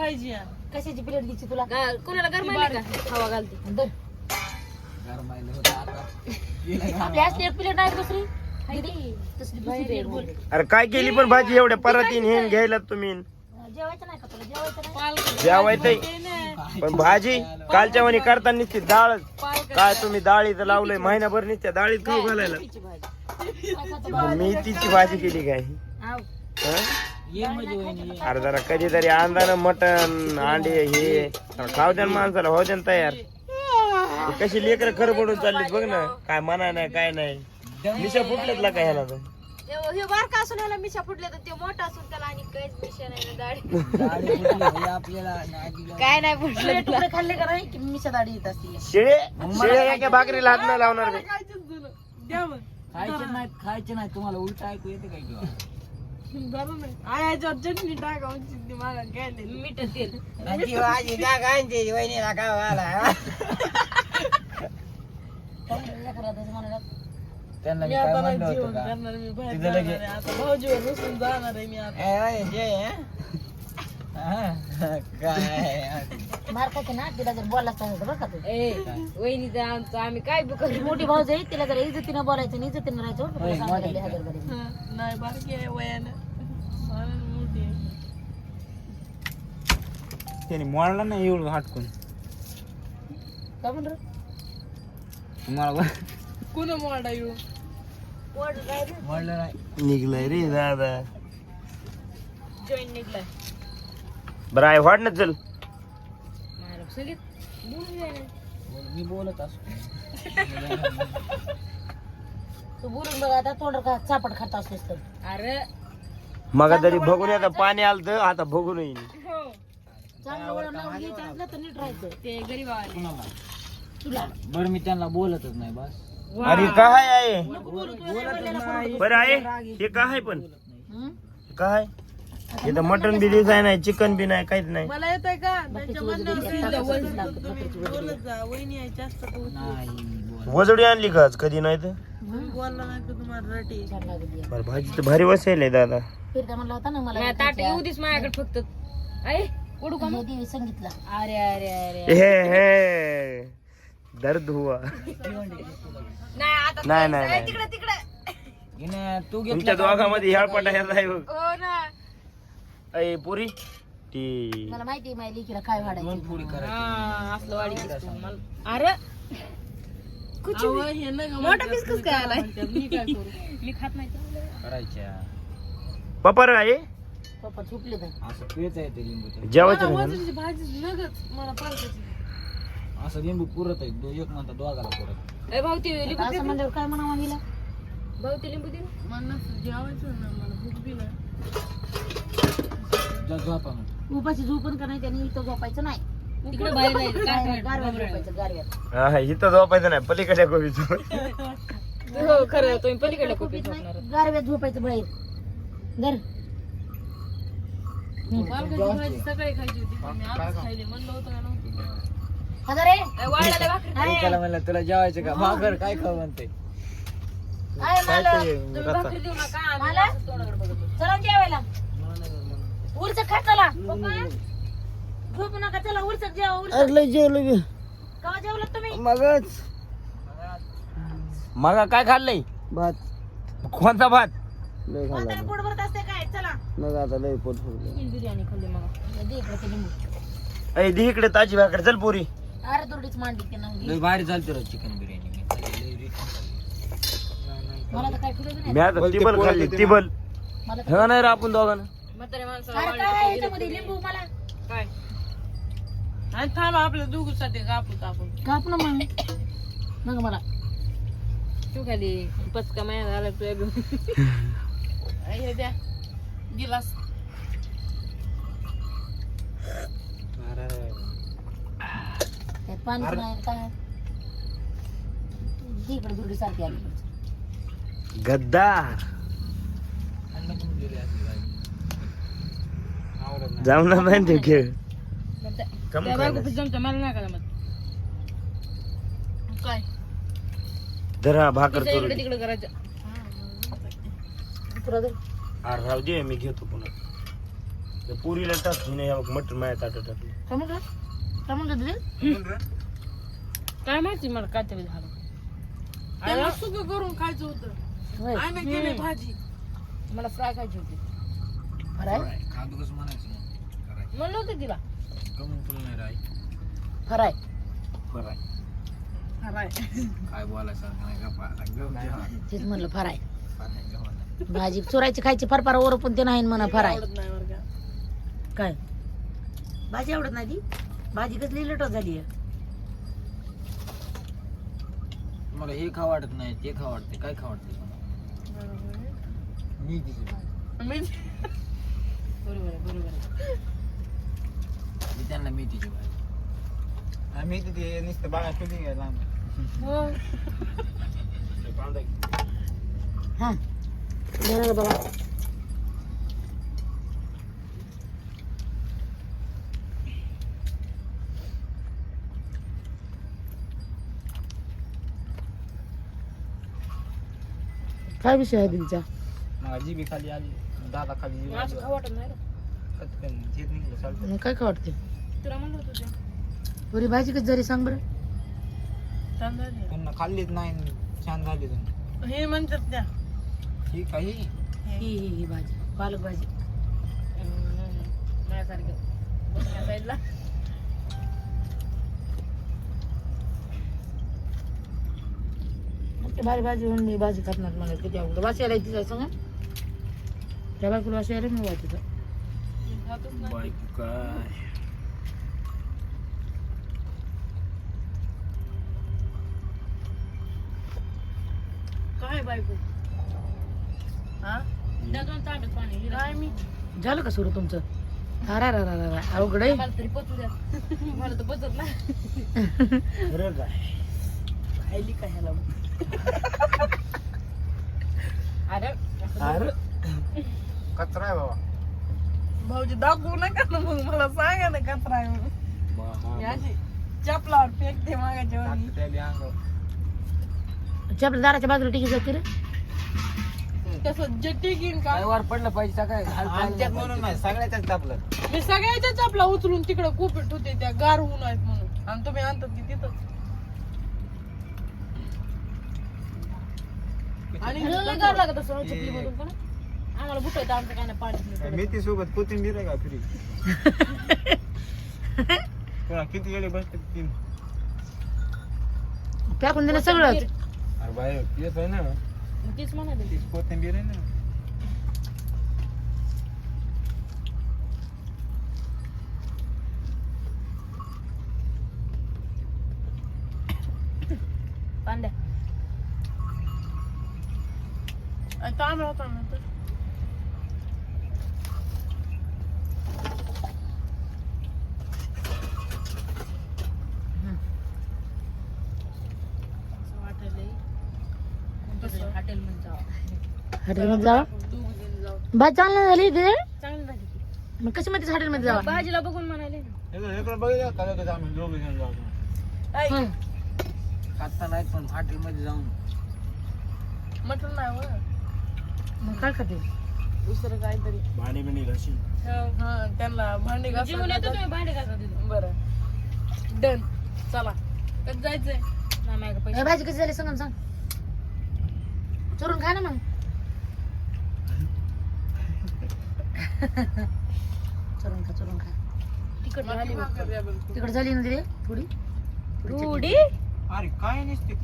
पाहिजे. कशाची प्लेट द्यायची तुला? गा- कोणाला गरम आहे का? हवा घालते. दर गरमायला होतं आता. आपली असली एक प्लेट नाही दुसरी. दीदी, तसली दुसरी plate बोल. अरे काय केली पण भाजी एवढ्या परातीन हे घ्यायला तुम्ही? जेवायचं नाही का तुला? जेवायचं नाही? पालक जेवायचंय पण भाजी कालच्या वाणी करताना नुसती डाळ. काय तुम्ही डाळीचं लावलंय महिनाभर नुसत्या डाळीत खाऊ घालायला. काय खातो? मी तिची भाजी केली काय? आव. हं? अरे जरा कधीतरी अंदानं मटण अंडे हे. खाऊ द्या ना माणसाला हो द्या ना तयार. कशी लेकर खरं पडून चालली बघ ना. काय म्हणा नाही काय नाही. निशा फुटलेत ला काय ह्याला तर? हे बारका असून ह्याला मिशा फुटल्या तर ते मोठा असून त्याला आणि काहीच मिशा नाही ना दाढी. काय नाही फुटलं तुकडे खाल्ले का नाही? की मिशा दाढी येत असते? शिळे? शिळे एका भाकरीला हात नाही लावणार मी द्या मग खायचे नाहीत खायचे नाही तुम्हाला उलट ऐकू येते काय किंवा? माझी जागा आणते वहिनीला गावाला लेकरं तसं म्हणायला. त्यांना मी मी काय म्हणलं होतं का तिथं लगे- ए, जय, हं? हा? ना तिला जर बोलायला सांगितलं बरं का तू ए वहिनीचा आमचं आम्ही काय बी करू मोठी भाऊ जाईल तिला जर इज्जतीनं बोलायचं आणि इज्जतीनं राहायचं बरं का सांगायला. हजर. नाही बारकी आहे वयानं. म्हणून मोठी आहे. त्याने मोडला नाही एवढं हटकून. का म्हणलं? तुम्हाला कुणा मोडा येऊ? म्हणलं नाही. निघलाय रे दादा. जॉईन निघलाय. बरं आहे वाढ ना चल. मला सगळी. बोलून जाय मी बोलत असतो. तू बोलून बघ आता तोंड का चापट खात असतेस तर. अरे. मग तरी बघून आता पाणी आलं तर आता बघून येईल चांगलं वळण लावून घ्यायचं असलं तर नीट राहायचं. ते गरीब आले कुणाला? तुला. बरं मी त्यांना बोलतच नाही बस. अरे काय आहे? नाही. बरं आहे हे काय आहे पण? हं? काय इथं मटन बी दिसाय नाही चिकन बी नाही काहीच नाही. मला येत आहे का त्यांच्या म्हणण्यावर तुम्ही. बोलत जा वहिनी आहे जास्त. नाही. वजडी आणली का आज? कधी नाही तर? बोलला नाही तुम्हाला रटी? छान लागली आहे. बरं भाजी तर भारी वसायला दादा. फिरता म्हणला होता ना मला ताट येऊ दिस माझ्याकडे फक्त. अरे उडू का मग? देवी सांगितलं. अरे अरे अरे हे हे. दर्द हुआ. नाही आता नाही नाही नाही. तिकडे तिकडे. हिने तू तुमच्या घेतला दोघांमध्ये हेळपटा ह्याचा आहे बघ. हो ना. अय पुरी? ती. मला माहिती आहे माझ्या लेकीला काय वाढायचं. हा असलं मला अरे. हे मोठा पीस कस काय आलाय? म्हणतात, मी काय करू? मी खात नाही. करायच्या. पपर आहे पप्पा झोपले असं ते लिंबूचं जेवायचं मला नाही वजनची भाजी नगच मला पालकाची. असं लिंबू पुरत आहे दो- एक म्हणता दोघाला पुरत. ए भाऊ ते लिंबू असं म्हणल्यावर काय म्हणावं हिला? भाऊ ते लिंबू दे ना. मला नसतं जेवायचं ना मला भूक बी नाही. जा झोपा मग. उपाशी झोपून का नाही त्याने इथं झोपायचं नाही. तिकडे बाहेर गारव्यात काय हा इथं झोपायचं नाही पलीकडे गोबीचं हो खरं तुम्ही पलीकडे कोपीत झोपणार. गारव्यात झोपायचं बाहेर. घर पालकाची भाजी सकाळी खायची होती पण मी आज खायली म्हणलं होतं का नव्हतं हजार. आहे ए, वाढलेल्या भाकरी. त्याला म्हणलं तुला जेवायचं का? भाकर काय खाऊ म्हणते? आहे मालक. तुम्ही भाकरी देऊ नका आम्ही मला? असं तोंडावर बघत बसू. चला जेवायला. उरच खा चला. पप्पा. झोपू नका चला उरच जेवा उरच अरे जेवलं मी. जेवलात तुम्ही? मगच. मग काय खाल्लंय? भात. कोणता भात? लय खाल्ला म्हातारे पोट भरत असते काय? चला. मग आता लय पोट फुगलं बिर्याणी खाल्ली मग. दे इकडे ते लिंबू अय दी इकडे ताजी भाकर चल पुरी. अरे दुरडीच मांडली की नाही भारी चालते रे चिकन बिर्याणी. मला तर काय ठेवलं नाही. मी आता टिबल खाल्ली टिबल मला हे नाही रे आपण दोघांना. म्हाताऱ्या माणसाला अरे काय आहे याच्यामध्ये लिंबू मला? काय? आणि थांबा आपल्या दोघीसाठी कापू कापून. काप ना मग. मग मला. तू खाली पचका माया झाला तुझ्या घेऊन हे द्या. गिलास. पाणी पण आहे काय इकडे सारखी आली. गद्दार पण. जाऊ ना नाही ते खेळ. खायला. जमतं मला नाही का जमत काय भाकर तिचं इकडे करू तिकडे करायचं. तुला दे अरे राहू दे मी घेतो पुन्हा. पोरीला टाक हिने या मटण माझ्या ताटात टाकलं. काय म्हणलं काय म्हणलं तुझे काय माहिती मला काहीतरी झालं. त्याला सुकं करून खायचं होतं. होय. आम्ही केली भाजी. मला फ्राय खायची होती. फ्राय कसं म्हणायचं म्हणलं होतं तुला. नाही राय फ्राय. बरं हराय. काय बोलायचं नाही. तेच म्हणलं फ्राय. भाजी चोरायची खायची फरफार वर पण ते नाही म्हणा फ्राय. काय? भाजी आवडत नाही ती. भाजी कसली लटो झाली मला हे खा वाटत नाही ते खा वाटते काय खा वाटते? मी बरोबर आहे बरोबर त्यांना मी तिची भाजी आम्ही तिथे नुसतं बाळा शोधून घ्यायला हा. बाबा. काय विषय आहे तिचा मग जीबी खाली आली दादा खाली काय वाटते तुला होतं. ते. भाजी कशी जरी सांग बरं. तांदळाची. त्यांना खाल्लीच नाही छान झाली तुम्ही हे म्हणतात त्या. ही काही ही? ही. ही भाजी. पालक भाजी. माझ्यासारखं. बसण्या साईडला. ते भारी भाजी म्हणून मी भाजी खात नाही मला किती आवडतं वाशी आला तिचा सांगा. त्या बायकोला वाशी आला मी वाटीचा. बायको काय. काय बायको. हा? काय मी? झालं का सुरू तुमचं? अरा रा रा रा रा अवघड आहे. मला तरी पचू द्या. मला तर पचत नाही. खायली ह्याला? अरे अरे. कचरा आहे बाबा. भाऊजी दाखवू नका ना मग. मला सांगा ना कचरा आहे म्हणून. मी अशी चपलावर फेकते मागाच्या वाणी. टाकतं त्याला अंगावर. आपल्या दाराच्या बाजूला टिकी जाते रे तसं जे टिकीन का? काय वर पडलं पाहिजे सकाळी आमच्यात म्हणून नाही सगळ्याच्याच दाबलं मी सगळ्याच्या चपला उचलून तिकडे कुपीत होते त्या गार होऊन आहेत म्हणून. आणि तुम्ही आणतात की तिथं. आणि लागत असं चपली मधून पण आम्हाला बुटायचं आमचं काय नाही पाणी मेथी सोबत कोथिंबीर आहे का फ्री? कोणा किती वेळे बसते तीन? टाकून दिलं सगळं अरे बाय तेच आहे ना. तीच म्हणाले. तीच कोथिंबीर आहे ना. पांड्या आणि तांदूळ होता ना तर. असं वाटायलंय. हॉटेलमध्ये जावा? जण जाऊ. भात चांगली झाली तिथे चांगली झाली ती. मग कशी मध्ये हॉटेलमध्ये जावा? भाजीला बघून म्हणाले खाता नाहीत पण हॉटेलमध्ये जाऊन. मटण नाही हो मग काय खाते? दुसरं काहीतरी. भांडी बिंडी घाशी. हा. त्यांना भांडी घासायला भांडे घासा बरं. डन. चला. कधी जायचंय? ए, भाजी कशी झाली? सांग ना, सांग. चोरून खा ना मग. चोरून खा चोरून खा. तिकट झाली ना तिथे थोडी थोडी अरे काय नसते